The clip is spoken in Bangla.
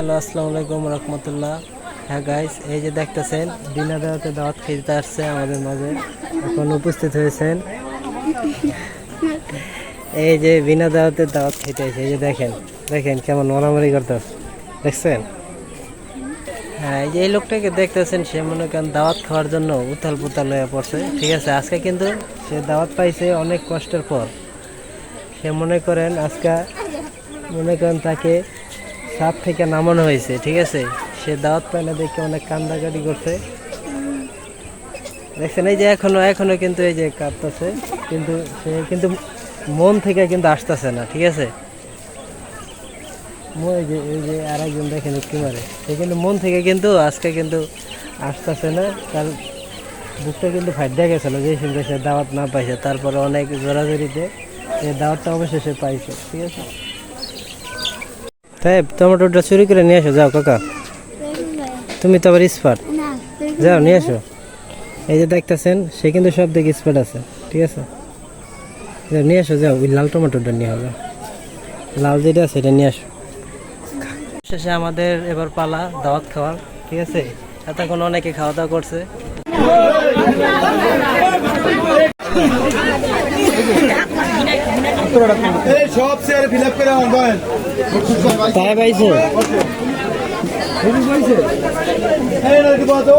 হ্যালো, আসসালামু আলাইকুম রহমতুল্লাহ। হ্যাঁ গাইস এই যে দেখতেছেন বিনা দাওয়াতে দাওয়াত খেতে আসছে আমাদের মাঝে। এখন উপস্থিত হয়েছেন। এই যে বিনা দাওয়াতে দাওয়াত খেতে এসে এই যে দেখেন দেখেন কেমন মারামারি করতেছে। দেখছেন? হ্যাঁ এই যে এই লোকটাকে দেখতেছেন, সে মনে করেন দাওয়াত খাওয়ার জন্য উথাল পুতাল হয়ে পড়ছে। ঠিক আছে, আজকে কিন্তু সে দাওয়াত পাইছে অনেক কষ্টের পর। সে মনে করেন আজকে, মনে করেন তাকে সাপ থেকে নামানো হয়েছে, ঠিক আছে? সে দাওয়াত পায় দেখে অনেক কান্দাকাটি করছে। দেখছেন, এই যে এখনও এখনও কিন্তু এই যে কাঁদতেছে, কিন্তু সে কিন্তু মন থেকে কিন্তু আসতেছে না, ঠিক আছে? এই যে এই যে আর একজন দেখেন কি মারে। সে কিন্তু মন থেকে কিন্তু আজকে কিন্তু আসতেছে না, তার বুকটা কিন্তু ফাইডা গেছিল যে সঙ্গে সে দাওয়াত না পাইছে, তারপরে অনেক জোরাজোরিতে এই দাওয়াতটা অবশেষে পাইছে, ঠিক আছে? তাই টমেটোটা চুরি করে নিয়ে আসো যাও কাকা। তুমি তো আবার স্পার্ট যাও নিয়ে আসো। এই যে দেখতেছেন সে কিন্তু সব দিকে স্পার্ট আছে ঠিক আছে? যাও নিয়ে আসো যাও ওই লাল টমেটোটা নিয়ে হবে লাল যেটা আছে এটা নিয়ে আসো। শেষে আমাদের এবার পালা দাওয়াত খাওয়ার ঠিক আছে? এতক্ষণ অনেকে খাওয়া দাওয়া করছে। এই সব শেয়ার ফিল আপ করে আমার বলেন তাই পাইছে? এই বলতো